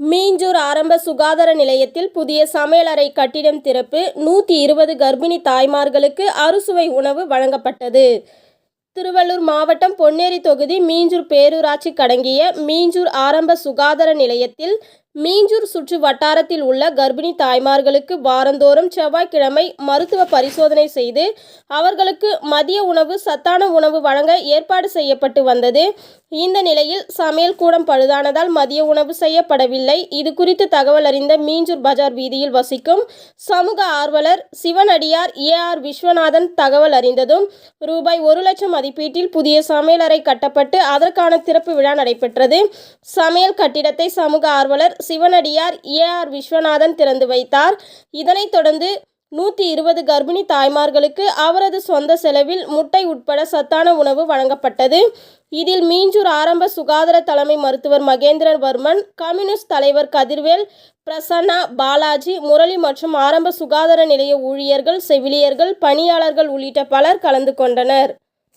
மீஞ்சூர் ஆரம்ப சுகாதார நிலையத்தில் புதிய சமையலறை கட்டிடம் திறப்பு நூற்றி இருபது கர்ப்பிணி தாய்மார்களுக்கு அறுசுவை உணவு வழங்கப்பட்டது. திருவள்ளூர் மாவட்டம் பொன்னேரி தொகுதி மீஞ்சூர் பேரூராட்சி கடங்கிய மீஞ்சூர் ஆரம்ப சுகாதார நிலையத்தில் மீஞ்சூர் சுற்று வட்டாரத்தில் உள்ள கர்ப்பிணி தாய்மார்களுக்கு வாரந்தோறும் செவ்வாய்க்கிழமை மருத்துவ பரிசோதனை செய்து அவர்களுக்கு மதிய உணவு சத்தான உணவு வழங்க ஏற்பாடு செய்யப்பட்டு வந்தது. இந்த நிலையில் சமையல் கூடம் பழுதானதால் மதிய உணவு செய்யப்படவில்லை. இது குறித்து தகவல் அறிந்த மீஞ்சூர் பஜார் வீதியில் வசிக்கும் சமூக ஆர்வலர் சிவனடியார் ஏ ஆர் விஸ்வநாதன் தகவல் அறிந்ததும் ரூபாய் ஒரு லட்சம் மதிப்பீட்டில் புதிய சமையலறை கட்டப்பட்டு அதற்கான திறப்பு விழா நடைபெற்றது. சமையல் கட்டிடத்தை சமூக ஆர்வலர் சிவனடியார் ஏ ஆர் விஸ்வநாதன் திறந்து வைத்தார். இதனைத் தொடர்ந்து நூற்றி இருபது கர்ப்பிணி தாய்மார்களுக்கு அவரது சொந்த செலவில் முட்டை உட்பட சத்தான உணவு வழங்கப்பட்டது. இதில் மீஞ்சூர் ஆரம்ப சுகாதார தலைமை மருத்துவர் மகேந்திரன் வர்மன் கம்யூனிஸ்ட் தலைவர் கதிர்வேல் பிரசன்னா பாலாஜி முரளி மற்றும் ஆரம்ப சுகாதார நிலைய ஊழியர்கள் செவிலியர்கள் பணியாளர்கள் உள்ளிட்ட பலர் கலந்து கொண்டனர்.